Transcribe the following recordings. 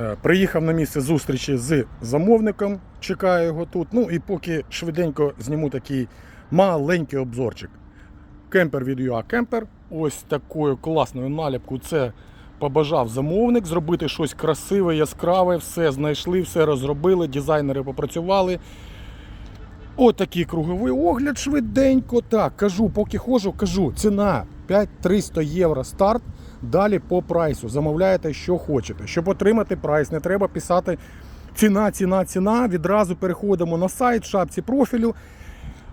Е, Приїхав на місце зустрічі з замовником, чекаю його тут. Ну і поки швиденько зніму такий маленький обзорчик. Кемпер від UA Кемпер. Ось такою класною наліпкою це побажав замовник зробити щось красиве, яскраве, все знайшли, все розробили, дизайнери попрацювали. Отакий круговий огляд швиденько. Так, кажу, поки ходжу, кажу, ціна 5300 євро старт. Далі по прайсу. Замовляєте, що хочете. Щоб отримати прайс, не треба писати ціна, ціна, ціна. Відразу переходимо на сайт в шапці профілю.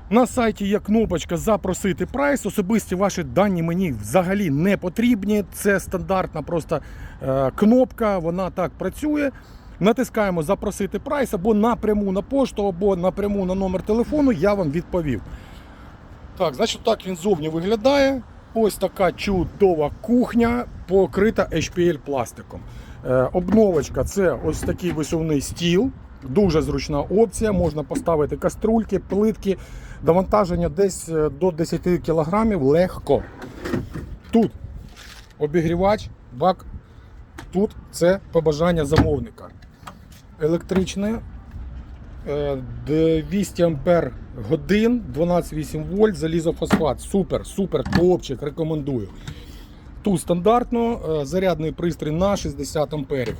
На сайті є кнопочка Запросити прайс. Особисті ваші дані мені взагалі не потрібні. Це стандартна просто е, кнопка, вона так працює. Натискаємо Запросити прайс або напряму на пошту, або напряму на номер телефону. Я вам відповів. Так, значить, так він зовні виглядає. Ось така чудова кухня, покрита HPL пластиком. Е, обновочка це ось такий висувний стіл. Дуже зручна опція. Можна поставити каструльки, плитки. Довантаження десь е, до 10 кг легко. Тут обігрівач, бак. Тут це побажання замовника. Електричне е, 200 ампер годин, 12,8 вольт, залізофосфат. Супер, супер, топчик, рекомендую. Тут стандартно е, зарядний пристрій на 60 амперів.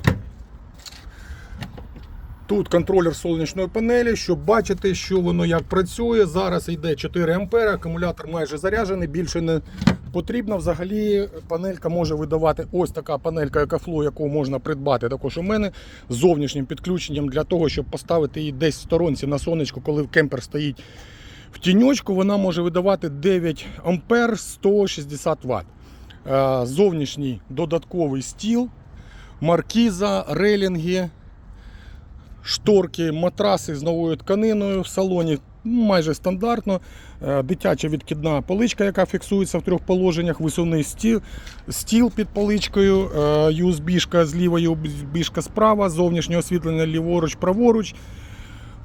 Тут контролер сонячної панелі, щоб бачити, що воно як працює. Зараз йде 4 ампери, акумулятор майже заряджений, більше не потрібно. Взагалі панелька може видавати ось така панелька EcoFlow, яку можна придбати також у мене з зовнішнім підключенням для того, щоб поставити її десь в сторонці на сонечку, коли кемпер стоїть в тіньочку, вона може видавати 9 ампер 160 Вт. Е, Зовнішній додатковий стіл, маркіза, релінги шторки, матраси з новою тканиною в салоні. Майже стандартно. Е, Дитяча відкидна поличка, яка фіксується в трьох положеннях, висувний стіл, стіл під поличкою, USB-шка зліва, USB-шка справа, зовнішнє освітлення ліворуч, праворуч.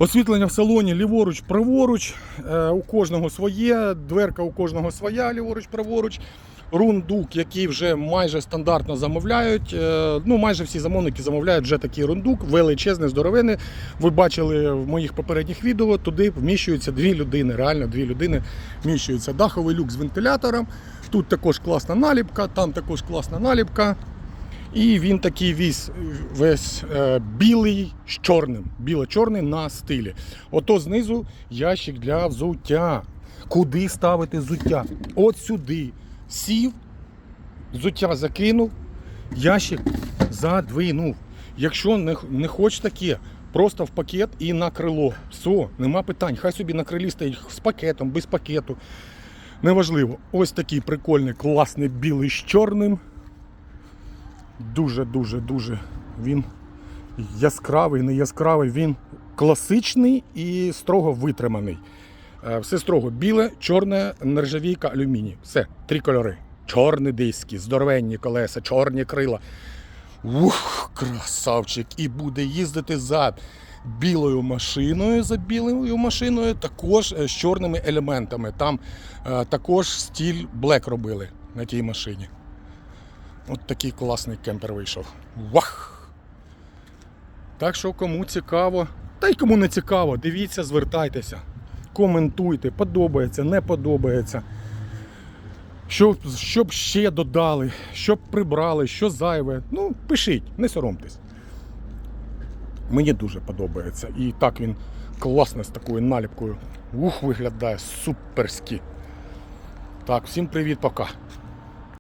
Освітлення в салоні ліворуч, праворуч. Е, У кожного своє, дверка у кожного своя, ліворуч, праворуч. Рундук, який вже майже стандартно замовляють. Е, Ну, майже всі замовники замовляють вже такий рундук, величезний, здоровенний. Ви бачили в моїх попередніх відео, туди вміщуються дві людини. Реально дві людини вміщуються. Даховий люк з вентилятором. Тут також класна наліпка, там також класна наліпка. І він такий весь, весь е, білий з чорним. Біло-чорний на стилі. Ото знизу ящик для взуття. Куди ставити взуття? От сюди. Сів, взуття закинув, ящик задвинув. Якщо не, не хочеш таке, просто в пакет і на крило. Все, нема питань. Хай собі на крилі стоїть з пакетом, без пакету. Неважливо. Ось такий прикольний, класний білий з чорним. Дуже-дуже дуже він яскравий, не яскравий, він класичний і строго витриманий. Е, Все строго біле, чорне, нержавійка, алюміній. Все, три кольори. Чорні диски, здоровенні колеса, чорні крила. Ух, красавчик! І буде їздити за білою машиною, за білою машиною, також е, з чорними елементами. Там е, також стіль Black робили на тій машині. От такий класний кемпер вийшов. Вах! Так що кому цікаво, та й кому не цікаво, дивіться, звертайтеся, коментуйте, подобається, не подобається. Щоб, щоб ще додали, щоб прибрали, що зайве. Ну, пишіть, не соромтесь. Мені дуже подобається. І так він класно з такою наліпкою. Ух, виглядає суперськи. Так, всім привіт, пока.